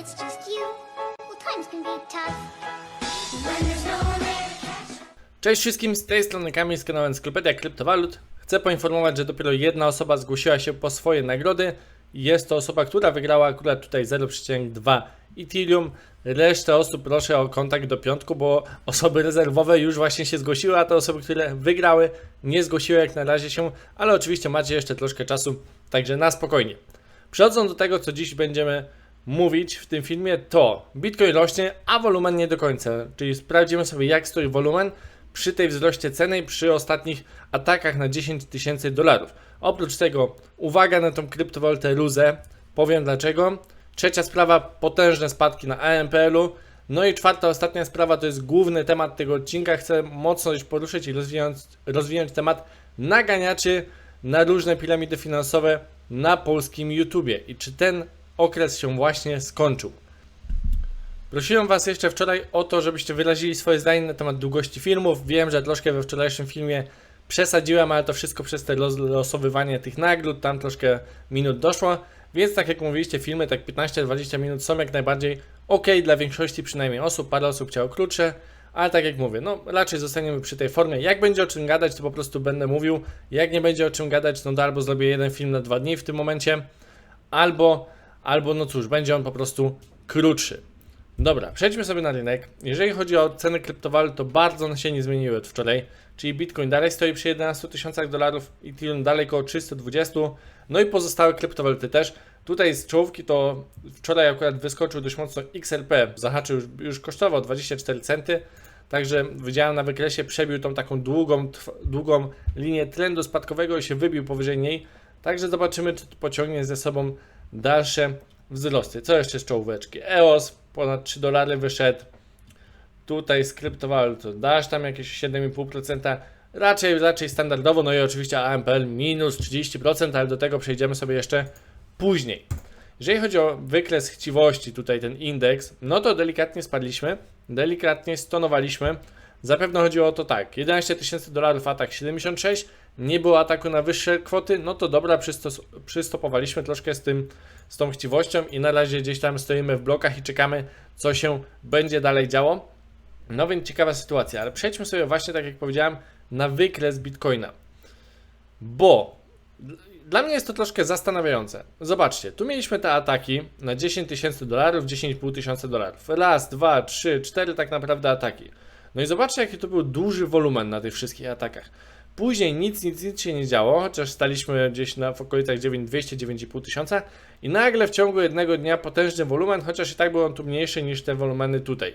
it's just you, well, times can be tough. When there's no one there to catch Cześć wszystkim, z tej strony Kamil z kanału Encyklopediak Kryptowalut. Chcę poinformować, że dopiero jedna osoba zgłosiła się po swoje nagrody. Jest to osoba, która wygrała akurat tutaj 0,2 Ethereum. Resztę osób proszę o kontakt do piątku, bo osoby rezerwowe już właśnie się zgłosiły, a te osoby, które wygrały, nie zgłosiły jak na razie się, ale oczywiście macie jeszcze troszkę czasu, także na spokojnie. Przechodząc do tego, co dziś będziemy mówić w tym filmie, to Bitcoin rośnie, a wolumen nie do końca. Czyli sprawdzimy sobie, jak stoi wolumen przy tej wzroście ceny przy ostatnich atakach na 10 tysięcy dolarów. Oprócz tego, uwaga na tą kryptowalutę Luzę. Powiem dlaczego. Trzecia sprawa, potężne spadki na AMPL-u. No i czwarta, ostatnia sprawa, to jest główny temat tego odcinka. Chcę mocno już poruszyć i rozwinąć, rozwinąć temat naganiaczy na różne piramidy finansowe na polskim YouTubie. I czy ten okres się właśnie skończył? Prosiłem Was jeszcze wczoraj o to, żebyście wyrazili swoje zdanie na temat długości filmów. Wiem, że troszkę we wczorajszym filmie przesadziłem, ale to wszystko przez te los- losowywanie tych nagród, tam troszkę minut doszło. Więc tak jak mówiliście, filmy tak 15-20 minut są jak najbardziej ok dla większości przynajmniej osób. Parę osób chciało krótsze, ale tak jak mówię, no raczej zostaniemy przy tej formie. Jak będzie o czym gadać, to po prostu będę mówił. Jak nie będzie o czym gadać, no to albo zrobię jeden film na dwa dni w tym momencie, albo, albo no cóż, będzie on po prostu krótszy. Dobra, przejdźmy sobie na rynek. Jeżeli chodzi o ceny kryptowalut, to bardzo się nie zmieniły od wczoraj. Czyli Bitcoin dalej stoi przy 11 tysiącach dolarów, Ethereum dalej około 320, no i pozostałe kryptowaluty też. Tutaj z czołówki to wczoraj akurat wyskoczył dość mocno XRP, zahaczył już, już kosztował 24 centy, także widziałem na wykresie przebił tą taką długą, długą linię trendu spadkowego i się wybił powyżej niej. Także zobaczymy, czy pociągnie ze sobą dalsze wzrosty. Co jeszcze z czołóweczki? EOS ponad 3 dolary wyszedł. Tutaj z kryptowalut dasz tam jakieś 7,5%. Raczej, raczej standardowo. No i oczywiście AMPL minus 30%, ale do tego przejdziemy sobie jeszcze później. Jeżeli chodzi o wykres chciwości, tutaj ten indeks, no to delikatnie spadliśmy, delikatnie stonowaliśmy. Zapewne chodziło o to tak, 11 tysięcy dolarów atak 76, nie było ataku na wyższe kwoty, no to dobra, przystos- przystopowaliśmy troszkę z tym, z tą chciwością i na razie gdzieś tam stoimy w blokach i czekamy, co się będzie dalej działo. No więc ciekawa sytuacja, ale przejdźmy sobie właśnie, tak jak powiedziałem, na wykres Bitcoina. Bo dla mnie jest to troszkę zastanawiające. Zobaczcie, tu mieliśmy te ataki na 10 tysięcy dolarów, 10,5 tysiąca dolarów. Raz, dwa, trzy, cztery tak naprawdę ataki. No i zobaczcie, jaki to był duży wolumen na tych wszystkich atakach. Później nic, nic, nic się nie działo, chociaż staliśmy gdzieś na w okolicach 9200, 9,5 tysiąca i nagle w ciągu jednego dnia potężny wolumen, chociaż i tak był on tu mniejszy niż te wolumeny tutaj.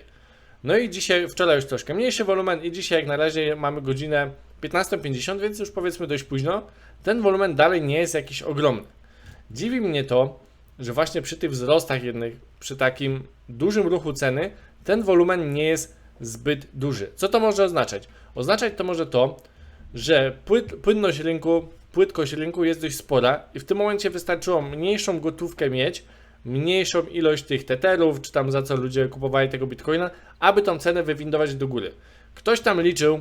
No i dzisiaj, wczoraj już troszkę mniejszy wolumen i dzisiaj jak na razie mamy godzinę 15.50, więc już powiedzmy dość późno. Ten wolumen dalej nie jest jakiś ogromny. Dziwi mnie to, że właśnie przy tych wzrostach jednych, przy takim dużym ruchu ceny, ten wolumen nie jest zbyt duży. Co to może oznaczać? Oznaczać to może to, że płyt, płynność rynku, płytkość rynku jest dość spora i w tym momencie wystarczyło mniejszą gotówkę mieć, mniejszą ilość tych tetherów, czy tam za co ludzie kupowali tego bitcoina, aby tą cenę wywindować do góry. Ktoś tam liczył,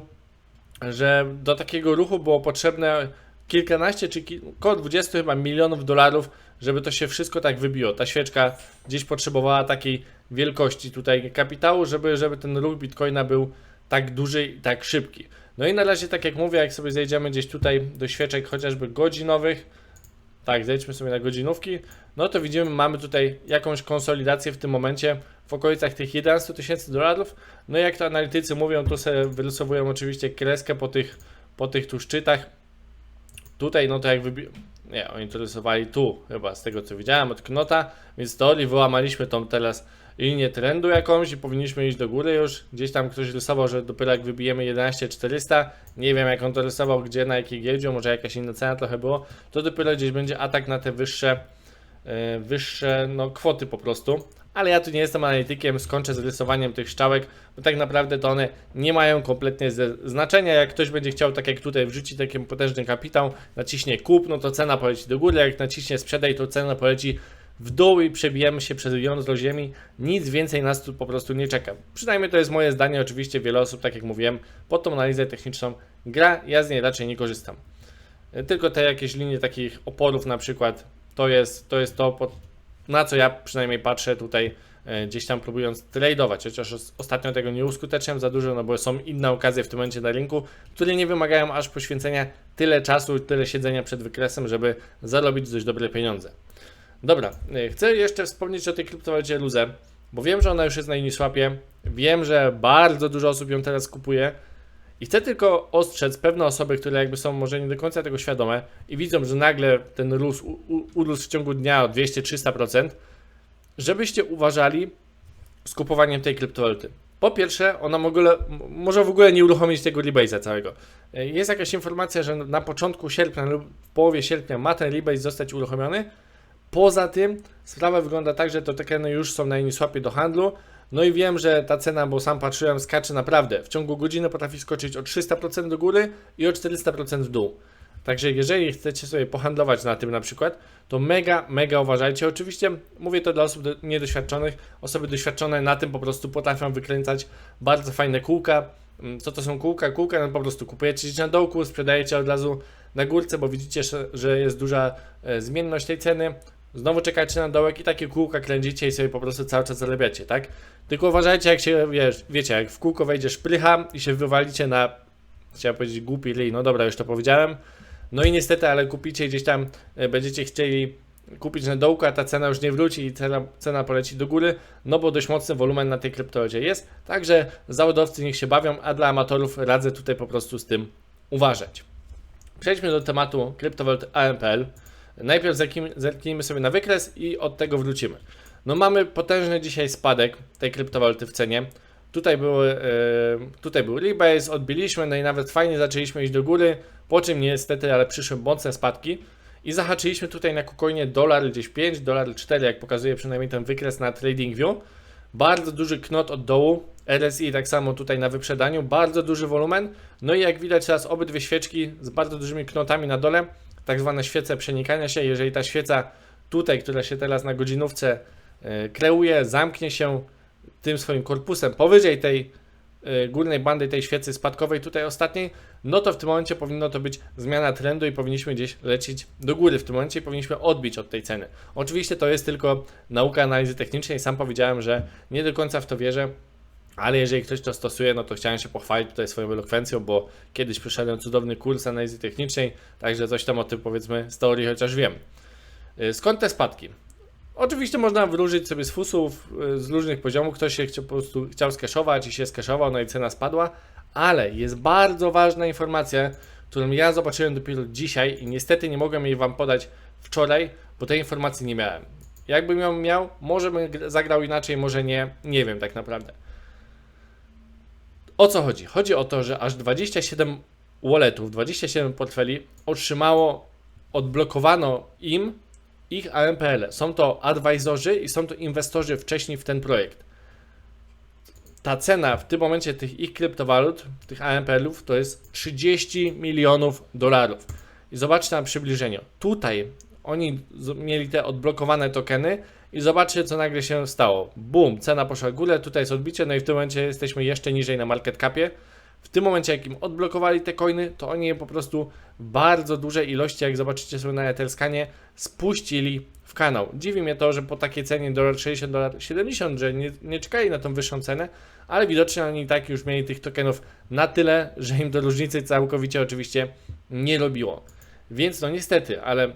że do takiego ruchu było potrzebne kilkanaście czy około 20 chyba milionów dolarów, żeby to się wszystko tak wybiło. Ta świeczka gdzieś potrzebowała takiej wielkości tutaj kapitału, żeby, żeby ten ruch bitcoina był tak duży i tak szybki. No i na razie, tak jak mówię, jak sobie zejdziemy gdzieś tutaj do świeczek chociażby godzinowych, tak, zejdźmy sobie na godzinówki, no to widzimy, mamy tutaj jakąś konsolidację w tym momencie w okolicach tych 11 tysięcy dolarów. No i jak to analitycy mówią, tu sobie wyrysowują oczywiście kreskę po tych, po tych tu szczytach. Tutaj, no to jak wybi... Nie, oni to rysowali tu, chyba z tego co widziałem od Knota, więc teorii wyłamaliśmy tą teraz linię trendu jakąś i powinniśmy iść do góry już. Gdzieś tam ktoś rysował, że dopiero jak wybijemy 11400, nie wiem jak on to rysował, gdzie, na jakiej giełdzie, może jakaś inna cena trochę było, to dopiero gdzieś będzie atak na te wyższe, e, wyższe no, kwoty po prostu. Ale ja tu nie jestem analitykiem, skończę z rysowaniem tych szczałek, bo tak naprawdę to one nie mają kompletnie ze- znaczenia. Jak ktoś będzie chciał, tak jak tutaj, wrzucić taki potężny kapitał, naciśnie kup, no to cena poleci do góry, jak naciśnie sprzedaj, to cena poleci w dół i przebijemy się przez jądro ziemi. Nic więcej nas tu po prostu nie czeka. Przynajmniej to jest moje zdanie, oczywiście wiele osób, tak jak mówiłem, pod tą analizę techniczną gra, ja z niej raczej nie korzystam. Tylko te jakieś linie takich oporów na przykład, to jest to, jest to na co ja przynajmniej patrzę tutaj e, gdzieś tam próbując tradeować, chociaż os- ostatnio tego nie uskuteczniam za dużo, no bo są inne okazje w tym momencie na rynku, które nie wymagają aż poświęcenia tyle czasu, tyle siedzenia przed wykresem, żeby zarobić dość dobre pieniądze. Dobra, e, chcę jeszcze wspomnieć o tej kryptowalucie Luzer, bo wiem, że ona już jest na Uniswapie, wiem, że bardzo dużo osób ją teraz kupuje i chcę tylko ostrzec pewne osoby, które jakby są może nie do końca tego świadome i widzą, że nagle ten rósł, u- urósł w ciągu dnia o 200-300%, żebyście uważali z kupowaniem tej kryptowaluty. Po pierwsze, ona w ogóle, m- może w ogóle nie uruchomić tego rebase'a całego. E, Jest jakaś informacja, że na początku sierpnia lub w połowie sierpnia ma ten rebase zostać uruchomiony. Poza tym sprawa wygląda tak, że te tokeny już są na do handlu. No i wiem, że ta cena, bo sam patrzyłem, skacze naprawdę. W ciągu godziny potrafi skoczyć o 300% do góry i o 400% w dół. Także jeżeli chcecie sobie pohandlować na tym na przykład, to mega, mega uważajcie. Oczywiście mówię to dla osób do, niedoświadczonych. Osoby doświadczone na tym po prostu potrafią wykręcać bardzo fajne kółka. Mm, Co to są kółka? Kółka no po prostu kupujecie gdzieś na dołku, sprzedajecie od razu na górce, bo widzicie, że- że jest duża e, zmienność tej ceny. Znowu czekacie na dołek i takie kółka kręcicie i sobie po prostu cały czas zarabiacie, tak? Tylko uważajcie, jak się, wiesz, wiecie, jak w kółko wejdzie szprycha i się wywalicie na, chciałem powiedzieć głupi ryj, no dobra, już to powiedziałem. No i niestety, ale kupicie gdzieś tam, e, będziecie chcieli kupić na dołku, a ta cena już nie wróci i cena, cena poleci do góry, no bo dość mocny wolumen na tej kryptowalucie jest. Także zawodowcy niech się bawią, a dla amatorów radzę tutaj po prostu z tym uważać. Przejdźmy do tematu kryptowalut AMPL. Najpierw zerknijmy, sobie na wykres i od tego wrócimy. No mamy potężny dzisiaj spadek tej kryptowaluty w cenie. Tutaj, były, e, tutaj był rebase, odbiliśmy, no i nawet fajnie zaczęliśmy iść do góry, po czym niestety, ale przyszły mocne spadki i zahaczyliśmy tutaj na kucoinie dolar gdzieś 5, dolar 4, jak pokazuje przynajmniej ten wykres na TradingView. Bardzo duży knot od dołu, RSI tak samo tutaj na wyprzedaniu, bardzo duży wolumen. No i jak widać teraz obydwie świeczki z bardzo dużymi knotami na dole, tak zwane świece przenikania się. Jeżeli ta świeca tutaj, która się teraz na godzinówce e, kreuje, zamknie się tym swoim korpusem powyżej tej e, górnej bandy tej świecy spadkowej tutaj ostatniej, no to w tym momencie powinno to być zmiana trendu i powinniśmy gdzieś lecieć do góry. W tym momencie powinniśmy odbić od tej ceny. Oczywiście to jest tylko nauka analizy technicznej. Sam powiedziałem, że nie do końca w to wierzę. Ale jeżeli ktoś to stosuje, no to chciałem się pochwalić tutaj swoją elokwencją, bo kiedyś przyszedłem cudowny kurs analizy technicznej, także coś tam o tym powiedzmy z teorii chociaż wiem. Y, Skąd te spadki? Oczywiście można wróżyć sobie z fusów y, z różnych poziomów. Ktoś się po prostu chciał skeszować i się skeszował, no i cena spadła, ale jest bardzo ważna informacja, którą ja zobaczyłem dopiero dzisiaj i niestety nie mogłem jej Wam podać wczoraj, bo tej informacji nie miałem. Jakbym ją miał, może bym gr- zagrał inaczej, może nie, nie wiem tak naprawdę. O co chodzi? Chodzi o to, że aż 27 walletów, 27 portfeli otrzymało, odblokowano im ich AMPL. Są to advisorzy i są to inwestorzy wcześniej w ten projekt. Ta cena w tym momencie tych ich kryptowalut, tych AMPL-ów, to jest 30 milionów dolarów. I zobaczcie na przybliżeniu. Tutaj oni mieli te odblokowane tokeny i zobaczcie, co nagle się stało. Boom, cena poszła w górę, tutaj jest odbicie, no i w tym momencie jesteśmy jeszcze niżej na market capie. W tym momencie, jak im odblokowali te coiny, to oni je po prostu w bardzo dużej ilości, jak zobaczycie sobie na Etherscanie, spuścili w kanał. Dziwi mnie to, że po takiej cenie dolar 60, dolar 70, że nie, nie czekali na tą wyższą cenę, ale widocznie oni i tak już mieli tych tokenów na tyle, że im do różnicy całkowicie oczywiście nie robiło. Więc no niestety, ale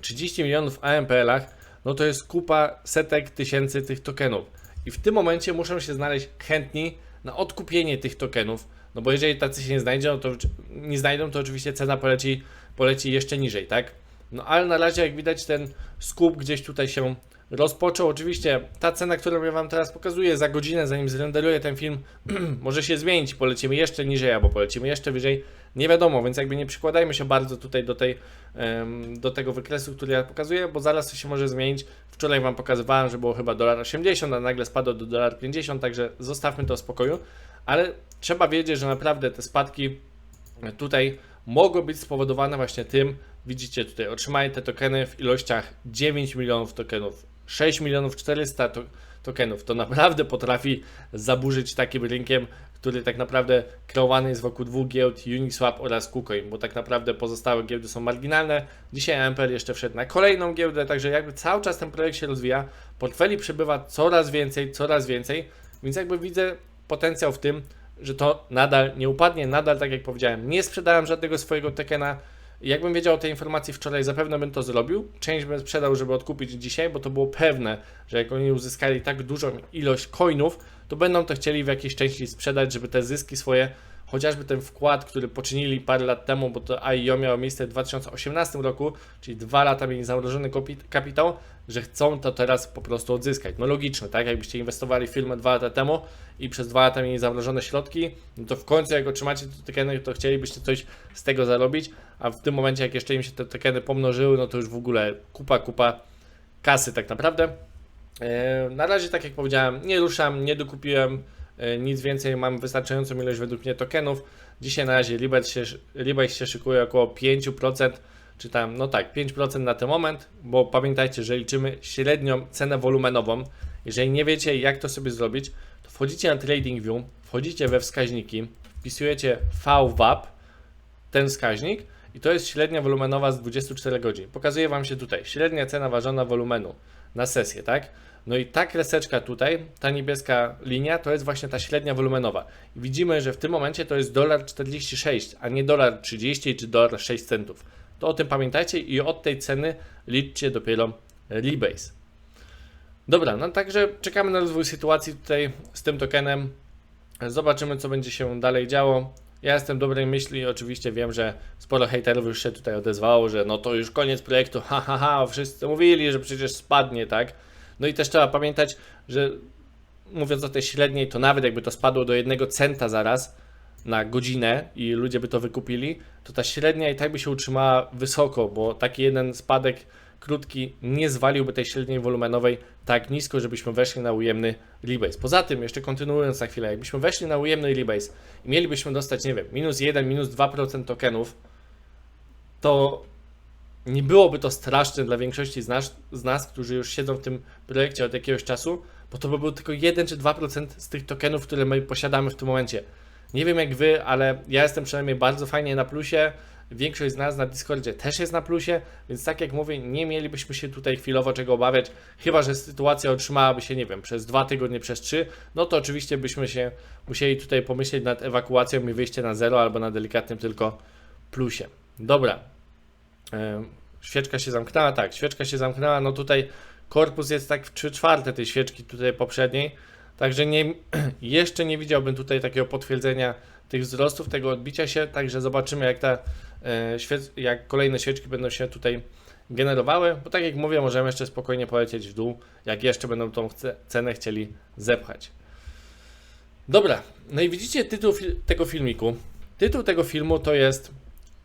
30 milionów AMPL-ach, no to jest kupa setek tysięcy tych tokenów. I w tym momencie muszą się znaleźć chętni na odkupienie tych tokenów, no bo jeżeli tacy się nie znajdą, to nie znajdą, to oczywiście cena poleci, poleci jeszcze niżej, tak? No ale na razie jak widać ten skup gdzieś tutaj się rozpoczął. Oczywiście ta cena, którą ja Wam teraz pokazuję za godzinę, zanim zrenderuję ten film, może się zmienić, polecimy jeszcze niżej albo polecimy jeszcze wyżej, nie wiadomo, więc jakby nie przykładajmy się bardzo tutaj do, tej, do tego wykresu, który ja pokazuję, bo zaraz to się może zmienić. Wczoraj Wam pokazywałem, że było chyba dolar 80, a nagle spadło do dolar 50, także zostawmy to w spokoju, ale trzeba wiedzieć, że naprawdę te spadki tutaj mogą być spowodowane właśnie tym, widzicie tutaj, otrzymali te tokeny w ilościach 9 milionów tokenów, 6 milionów 400 to, tokenów. To naprawdę potrafi zaburzyć takim rynkiem, który tak naprawdę kreowany jest wokół dwóch giełd Uniswap oraz KuCoin, bo tak naprawdę pozostałe giełdy są marginalne. Dzisiaj Amper jeszcze wszedł na kolejną giełdę, także jakby cały czas ten projekt się rozwija, portfeli przybywa coraz więcej, coraz więcej, więc jakby widzę potencjał w tym, że to nadal nie upadnie, nadal tak jak powiedziałem, nie sprzedałem żadnego swojego tokena. Jakbym wiedział o tej informacji wczoraj, zapewne bym to zrobił. Część bym sprzedał, żeby odkupić dzisiaj, bo to było pewne, że jak oni uzyskali tak dużą ilość coinów, to będą to chcieli w jakiejś części sprzedać, żeby te zyski swoje, chociażby ten wkład, który poczynili parę lat temu, bo to IEO miało miejsce w 2018 roku, czyli dwa lata mieli zamrożony kapitał, że chcą to teraz po prostu odzyskać. No logiczne, tak? Jakbyście inwestowali w firmę dwa lata temu i przez dwa lata mieli zamrożone środki, no to w końcu jak otrzymacie te tokeny, to chcielibyście coś z tego zarobić, a w tym momencie jak jeszcze im się te tokeny pomnożyły, no to już w ogóle kupa, kupa kasy tak naprawdę. E, Na razie, tak jak powiedziałem, nie ruszam, nie dokupiłem e, nic więcej, mam wystarczającą ilość według mnie tokenów. Dzisiaj na razie Libet się, się szykuje około 5%, czy no tak, 5% na ten moment, bo pamiętajcie, że liczymy średnią cenę wolumenową. Jeżeli nie wiecie, jak to sobie zrobić, to wchodzicie na TradingView, wchodzicie we wskaźniki, wpisujecie VWAP, ten wskaźnik i to jest średnia wolumenowa z 24 godzin. Pokazuje Wam się tutaj średnia cena ważona wolumenu na sesję, tak? No i ta kreseczka tutaj, ta niebieska linia, to jest właśnie ta średnia wolumenowa. Widzimy, że w tym momencie to jest dolar 46, a nie dolar 30 czy dolar 6 centów. To o tym pamiętajcie i od tej ceny liczcie dopiero rebase. Dobra, no także czekamy na rozwój sytuacji tutaj z tym tokenem. Zobaczymy, co będzie się dalej działo. Ja jestem dobrej myśli, oczywiście wiem, że sporo hejterów już się tutaj odezwało, że no to już koniec projektu, ha ha ha, wszyscy mówili, że przecież spadnie, tak? No i też trzeba pamiętać, że mówiąc o tej średniej, to nawet jakby to spadło do jednego centa zaraz na godzinę i ludzie by to wykupili, to ta średnia i tak by się utrzymała wysoko, bo taki jeden spadek krótki nie zwaliłby tej średniej wolumenowej tak nisko, żebyśmy weszli na ujemny rebase. Poza tym, jeszcze kontynuując na chwilę, jakbyśmy weszli na ujemny rebase i mielibyśmy dostać, nie wiem, minus 1, minus 2% tokenów, to nie byłoby to straszne dla większości z nas, z nas, którzy już siedzą w tym projekcie od jakiegoś czasu, bo to by był tylko 1 czy 2% z tych tokenów, które my posiadamy w tym momencie. Nie wiem jak wy, ale ja jestem przynajmniej bardzo fajnie na plusie. Większość z nas na Discordzie też jest na plusie, więc tak jak mówię, nie mielibyśmy się tutaj chwilowo czego obawiać, chyba że sytuacja otrzymałaby się, nie wiem, przez dwa tygodnie, przez trzy, no to oczywiście byśmy się musieli tutaj pomyśleć nad ewakuacją i wyjście na zero albo na delikatnym tylko plusie. Dobra, E, Świeczka się zamknęła, tak, świeczka się zamknęła, no tutaj korpus jest tak w 3 czwarte tej świeczki tutaj poprzedniej, także nie, jeszcze nie widziałbym tutaj takiego potwierdzenia tych wzrostów, tego odbicia się, także zobaczymy jak ta, e, jak kolejne świeczki będą się tutaj generowały, bo tak jak mówię, możemy jeszcze spokojnie polecieć w dół, jak jeszcze będą tą cenę chcieli zepchać. Dobra, no i widzicie tytuł tego filmiku. Tytuł tego filmu to jest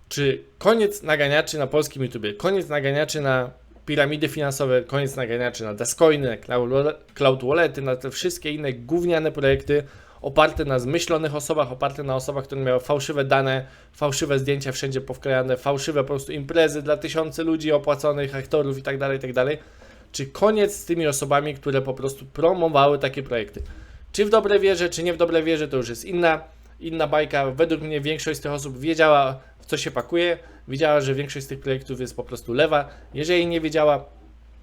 czy koniec naganiaczy na polskim YouTubie, koniec naganiaczy na piramidy finansowe, koniec naganiaczy na Dascoiny, Cloud Wall- Cloud Wallety, na te wszystkie inne gówniane projekty oparte na zmyślonych osobach, oparte na osobach, które miały fałszywe dane, fałszywe zdjęcia wszędzie powklejane, fałszywe po prostu imprezy dla tysiące ludzi opłaconych, aktorów itd., itd. Czy koniec z tymi osobami, które po prostu promowały takie projekty? Czy w dobre wierze, czy nie w dobre wierze, to już jest inna, inna bajka. Według mnie większość z tych osób wiedziała, w co się pakuje, wiedziała, że większość z tych projektów jest po prostu lewa. Jeżeli nie wiedziała,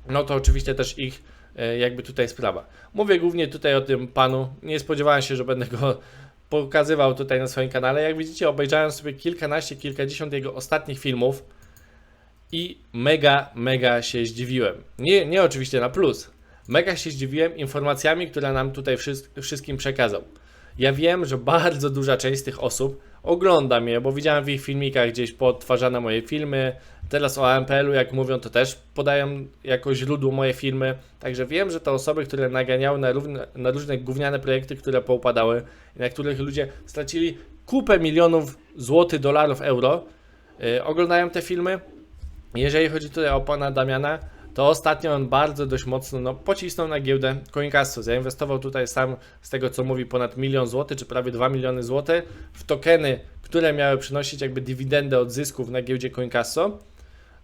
no to oczywiście też ich e, jakby tutaj sprawa. Mówię głównie tutaj o tym panu. Nie spodziewałem się, że będę go pokazywał tutaj na swoim kanale. Jak widzicie, obejrzałem sobie kilkanaście, kilkadziesiąt jego ostatnich filmów i mega, mega się zdziwiłem. Nie, nie oczywiście na plus. Mega się zdziwiłem informacjami, które nam tutaj wszys- wszystkim przekazał. Ja wiem, że bardzo duża część z tych osób ogląda mnie, bo widziałem w ich filmikach gdzieś podtwarzane moje filmy. Teraz o AMPL-u, jak mówią, to też podają jako źródło moje filmy. Także wiem, że to osoby, które naganiały na, równe, na różne gówniane projekty, które poupadały, na których ludzie stracili kupę milionów złotych, dolarów, euro, yy, oglądają te filmy. Jeżeli chodzi tutaj o pana Damiana, to ostatnio on bardzo dość mocno no, pocisnął na giełdę Coincasso. Zainwestował tutaj sam, z tego co mówi, ponad milion złotych, czy prawie 2 miliony złotych w tokeny, które miały przynosić jakby dywidendę od zysków na giełdzie Coincasso.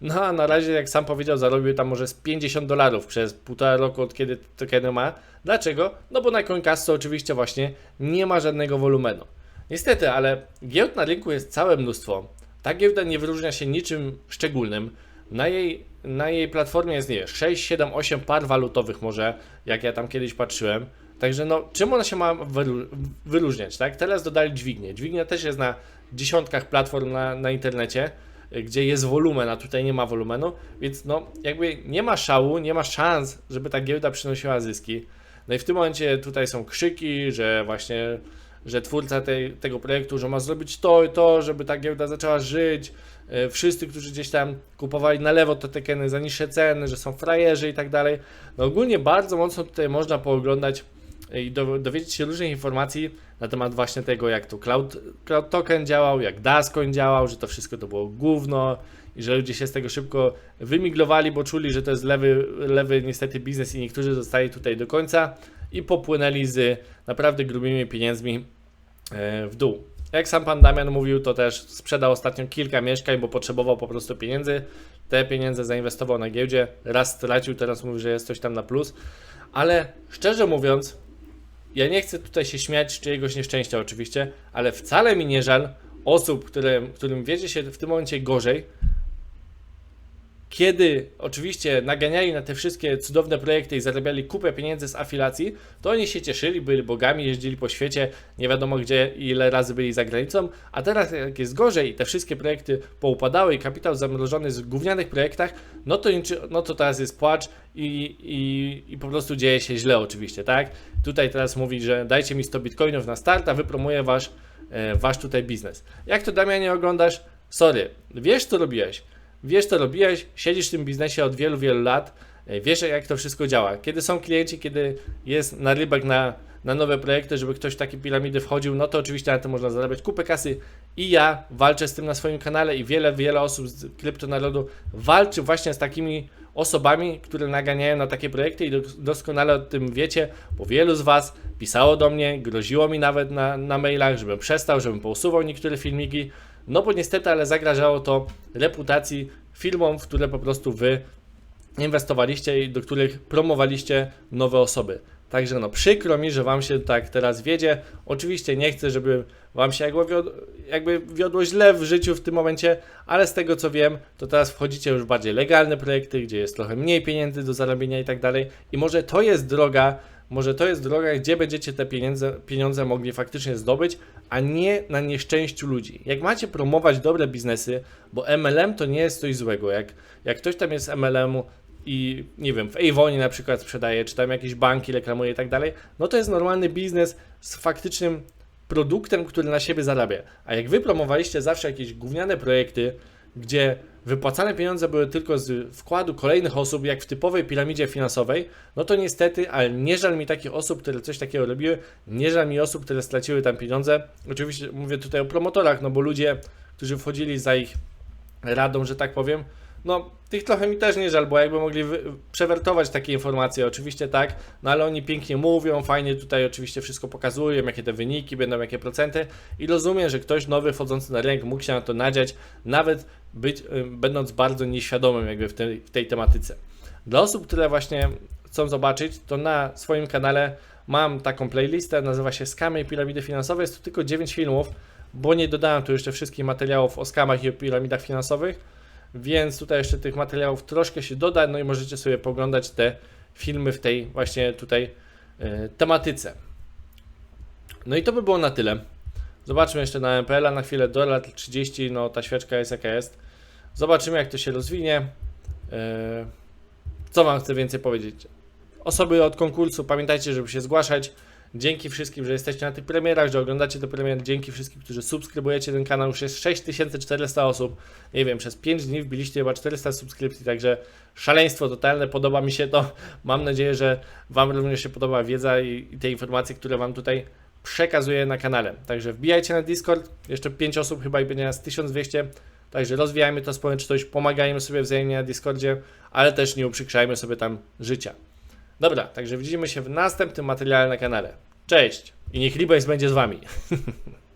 No a na razie, jak sam powiedział, zarobił tam może z 50 dolarów przez półtora roku, od kiedy tokeny ma. Dlaczego? No bo na Coincasso oczywiście właśnie nie ma żadnego wolumenu. Niestety, ale giełd na rynku jest całe mnóstwo. Ta giełda nie wyróżnia się niczym szczególnym. Na jej, na jej platformie jest, nie wiem, 6, 7, 8 par walutowych może, jak ja tam kiedyś patrzyłem. Także no, czym ona się ma wyróżniać, tak? Teraz dodali dźwignię. Dźwignia też jest na dziesiątkach platform na, na internecie, gdzie jest wolumen, a tutaj nie ma wolumenu, więc no, jakby nie ma szału, nie ma szans, żeby ta giełda przynosiła zyski. No i w tym momencie tutaj są krzyki, że właśnie, że twórca tej, tego projektu, że ma zrobić to i to, żeby ta giełda zaczęła żyć. E, Wszyscy, którzy gdzieś tam kupowali na lewo te tokeny za niższe ceny, że są frajerzy i tak dalej. No ogólnie bardzo mocno tutaj można pooglądać i do, dowiedzieć się różnych informacji na temat właśnie tego, jak to Cloud, Cloud Token działał, jak Dascoin działał, że to wszystko to było gówno i że ludzie się z tego szybko wymiglowali, bo czuli, że to jest lewy, lewy niestety biznes i niektórzy zostali tutaj do końca i popłynęli z naprawdę grubymi pieniędzmi e, w dół. Jak sam pan Damian mówił, to też sprzedał ostatnio kilka mieszkań, bo potrzebował po prostu pieniędzy. Te pieniądze zainwestował na giełdzie, raz stracił, teraz mówi, że jest coś tam na plus. Ale szczerze mówiąc, ja nie chcę tutaj się śmiać z czyjegoś nieszczęścia oczywiście, ale wcale mi nie żal osób, które, którym wiedzie się w tym momencie gorzej, kiedy oczywiście naganiali na te wszystkie cudowne projekty i zarabiali kupę pieniędzy z afilacji, to oni się cieszyli, byli bogami, jeździli po świecie, nie wiadomo gdzie, ile razy byli za granicą, a teraz jak jest gorzej i te wszystkie projekty poupadały i kapitał zamrożony w gównianych projektach, no to, no to teraz jest płacz i, i, i po prostu dzieje się źle oczywiście, tak? Tutaj teraz mówi, że dajcie mi 100 bitcoinów na start, a wypromuję wasz, e, wasz tutaj biznes. Jak to Damianie oglądasz? Sorry, wiesz co robiłeś, Wiesz, co robiłeś, siedzisz w tym biznesie od wielu, wielu lat, e, wiesz, jak to wszystko działa. Kiedy są klienci, kiedy jest narybek na, na nowe projekty, żeby ktoś w takie piramidy wchodził, no to oczywiście na tym można zarabiać kupę kasy. I ja walczę z tym na swoim kanale i wiele, wiele osób z kryptonarodu walczy właśnie z takimi osobami, które naganiają na takie projekty i dos- doskonale o tym wiecie, bo wielu z Was pisało do mnie, groziło mi nawet na, na mailach, żebym przestał, żebym pousuwał niektóre filmiki, no bo niestety, ale zagrażało to reputacji firmom, w które po prostu Wy inwestowaliście i do których promowaliście nowe osoby. Także no przykro mi, że Wam się tak teraz wiedzie. Oczywiście nie chcę, żeby Wam się jakby, wiod- jakby wiodło źle w życiu w tym momencie, ale z tego co wiem, to teraz wchodzicie już w bardziej legalne projekty, gdzie jest trochę mniej pieniędzy do zarobienia i tak dalej. I może to jest droga, może to jest droga, gdzie będziecie te pieniądze, pieniądze mogli faktycznie zdobyć, a nie na nieszczęściu ludzi. Jak macie promować dobre biznesy, bo MLM to nie jest coś złego. Jak, jak ktoś tam jest MLM-u i nie wiem, w Avonie na przykład sprzedaje, czy tam jakieś banki reklamuje i tak dalej, no to jest normalny biznes z faktycznym produktem, który na siebie zarabia. A jak wy promowaliście zawsze jakieś gówniane projekty, gdzie wypłacane pieniądze były tylko z wkładu kolejnych osób, jak w typowej piramidzie finansowej, no to niestety, ale nie żal mi takich osób, które coś takiego robiły, nie żal mi osób, które straciły tam pieniądze. Oczywiście mówię tutaj o promotorach, no bo ludzie, którzy wchodzili za ich radą, że tak powiem, no tych trochę mi też nie żal, bo jakby mogli przewertować takie informacje, oczywiście tak, no ale oni pięknie mówią, fajnie tutaj oczywiście wszystko pokazują, jakie te wyniki będą, jakie procenty i rozumiem, że ktoś nowy wchodzący na rynek mógł się na to nadziać, nawet być, y, będąc bardzo nieświadomym jakby w tej, w tej tematyce. Dla osób, które właśnie chcą zobaczyć, to na swoim kanale mam taką playlistę, nazywa się Skamy i piramidy finansowe, jest tu tylko 9 filmów, bo nie dodałem tu jeszcze wszystkich materiałów o skamach i o piramidach finansowych, więc tutaj jeszcze tych materiałów troszkę się doda, no i możecie sobie poglądać te filmy w tej właśnie tutaj e, tematyce. No i to by było na tyle. Zobaczmy jeszcze na MPL-a na chwilę, dolar 30, no ta świeczka jest jaka jest. Zobaczymy jak to się rozwinie. E, Co Wam chcę więcej powiedzieć? Osoby od konkursu, pamiętajcie, żeby się zgłaszać. Dzięki wszystkim, że jesteście na tych premierach, że oglądacie te premiery. Dzięki wszystkim, którzy subskrybujecie ten kanał. Już jest 6400 osób. Nie wiem, przez 5 dni wbiliście chyba 400 subskrypcji, także szaleństwo totalne. Podoba mi się to. Mam nadzieję, że Wam również się podoba wiedza i, i te informacje, które Wam tutaj przekazuję na kanale. Także wbijajcie na Discord. Jeszcze 5 osób chyba i będzie nas 1200. Także rozwijajmy to społeczność, pomagajmy sobie wzajemnie na Discordzie, ale też nie uprzykrzajmy sobie tam życia. Dobra, także widzimy się w następnym materiale na kanale. Cześć i niech Libes będzie z Wami.